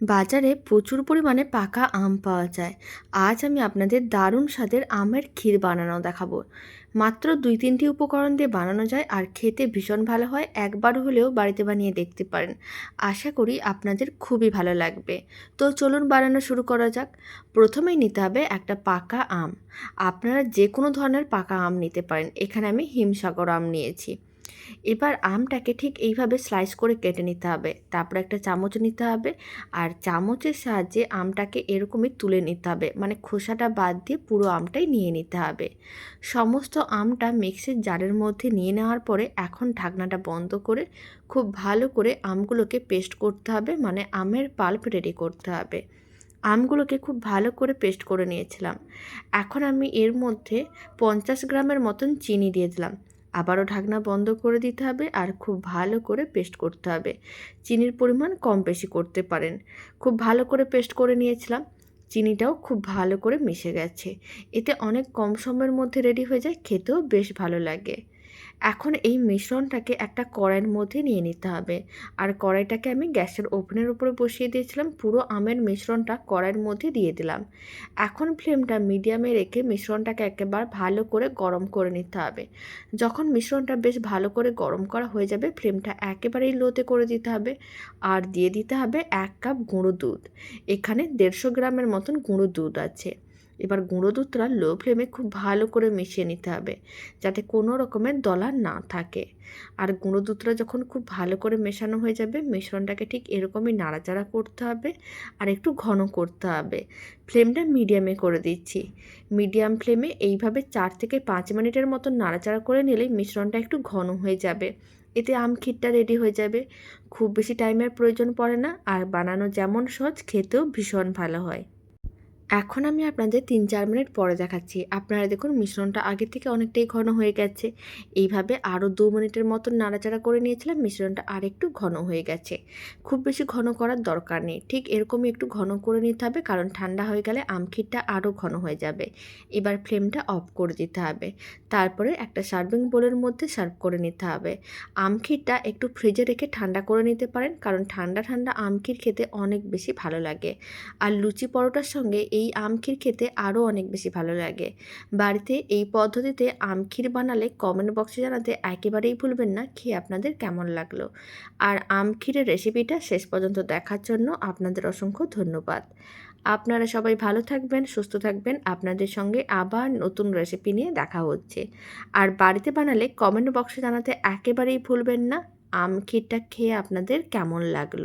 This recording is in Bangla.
বাজারে প্রচুর পরিমাণে পাকা আম পাওয়া যায়। আজ আমি আপনাদের দারুণ স্বাদের আমের ক্ষীর বানানো দেখাবো। মাত্র দুই তিনটি উপকরণ দিয়ে বানানো যায় আর খেতে ভীষণ ভালো হয়, একবার হলেও বাড়িতে বানিয়ে দেখতে পারেন। আশা করি আপনাদের খুবই ভালো লাগবে। তো চলুন বানানো শুরু করা যাক। প্রথমেই নিতে হবে একটা পাকা আম। আপনারা যে কোনো ধরনের পাকা আম নিতে পারেন। এখানে আমি হিমসাগর আম নিয়েছি। এবার আমটাকে ঠিক এইভাবে স্লাইস করে কেটে নিতে হবে। তারপর একটা চামচ নিতে হবে আর চামচের সাহায্যে আমটাকে এরকমই তুলে নিতে হবে। মানে খোসাটা বাদ দিয়ে পুরো আমটাই নিয়ে নিতে হবে। সমস্ত আমটা মিক্সির জারের মধ্যে নিয়ে নেওয়ার পরে এখন ঢাকনাটা বন্ধ করে খুব ভালো করে আমগুলোকে পেস্ট করতে হবে। মানে আমের পাল্প রেডি করতে হবে। আমগুলোকে খুব ভালো করে পেস্ট করে নিয়েছিলাম। এখন আমি এর মধ্যে পঞ্চাশ গ্রামের মতন চিনি দিয়ে দিলাম। আবারও ঢাকনা বন্ধ করে দিতে হবে আর খুব ভালো করে পেস্ট করতে হবে। চিনির পরিমাণ কম বেশি করতে পারেন। খুব ভালো করে পেস্ট করে নিয়েছিলাম। চিনিটাও খুব ভালো করে মিশে গেছে। এতে অনেক কম সময়ের মধ্যে রেডি হয়ে যায়, খেতেও বেশ ভালো লাগে। এখন এই মিশ্রণটাকে একটা কড়াইয়ের মধ্যে নিয়ে নিতে হবে। আর কড়াইটাকে আমি গ্যাসের ওভেনের উপরে বসিয়ে দিয়েছিলাম, পুরো আমের মিশ্রণটা কড়াইয়ের মধ্যে দিয়ে দিলাম। এখন ফ্লেমটা মিডিয়ামে রেখে মিশ্রণটাকে একেবারে ভালো করে গরম করে নিতে হবে। যখন মিশ্রণটা বেশ ভালো করে গরম করা হয়ে যাবে, ফ্লেমটা একেবারেই লোতে করে দিতে হবে। আর দিয়ে দিতে হবে এক কাপ গুঁড়ো দুধ। এখানে দেড়শো গ্রামের মতন গুঁড়ো দুধ আছে। এবার গুঁড়ো দুধটা লো ফ্লেমে খুব ভালো করে মিশিয়ে নিতে হবে, যাতে কোনো রকমের দলা না থাকে। আর গুঁড়ো দুধটা যখন খুব ভালো করে মেশানো হয়ে যাবে, মিশ্রণটাকে ঠিক এরকমই নাড়াচাড়া করতে হবে আর একটু ঘন করতে হবে। ফ্লেমটা মিডিয়ামে করে দিচ্ছি। মিডিয়াম ফ্লেমে এইভাবে চার থেকে পাঁচ মিনিটের মতো নাড়াচাড়া করে নিলেই মিশ্রণটা একটু ঘন হয়ে যাবে। এতে আম ক্ষীরটা রেডি হয়ে যাবে। খুব বেশি টাইমের প্রয়োজন পড়ে না, আর বানানো যেমন সহজ, খেতেও ভীষণ ভালো হয়। এখন আমি আপনাদের তিন, চার মিনিট পরে দেখাচ্ছি। আপনারা দেখুন, মিশ্রণটা আগে থেকে অনেকটাই ঘন হয়ে গেছে। এইভাবে আরও দু মিনিটের মতন নাড়াচাড়া করে নিয়েছিলাম, মিশ্রণটা আর একটু ঘন হয়ে গেছে। খুব বেশি ঘন করার দরকার নেই। ঠিক এরকমই একটু ঘন করে নিতে হবে, কারণ ঠান্ডা হয়ে গেলে আমখিরটা আরও ঘন হয়ে যাবে। এবার ফ্লেমটা অফ করে দিতে হবে। তারপরে একটা সার্ভিং বোলের মধ্যে সার্ভ করে নিতে হবে। আমখিরটা একটু ফ্রিজে রেখে ঠান্ডা করে নিতে পারেন, কারণ ঠান্ডা ঠান্ডা আমখির খেতে অনেক বেশি ভালো লাগে। আর লুচি পরোটার সঙ্গে এই আমখির খেতে আরও অনেক বেশি ভালো লাগে। বাড়িতে এই পদ্ধতিতে আমখির বানালে কমেন্ট বক্সে জানাতে একেবারেই ভুলবেন না, খেয়ে আপনাদের কেমন লাগল? আর আমখিরের রেসিপিটা শেষ পর্যন্ত দেখার জন্য আপনাদের অসংখ্য ধন্যবাদ। আপনারা সবাই ভালো থাকবেন, সুস্থ থাকবেন, আপনাদের সঙ্গে আবার নতুন রেসিপি নিয়ে দেখা হচ্ছে। আর বাড়িতে বানালে কমেন্ট বক্সে জানাতে একেবারেই ভুলবেন না, আম ক্ষীরটা খেয়ে আপনাদের কেমন লাগল?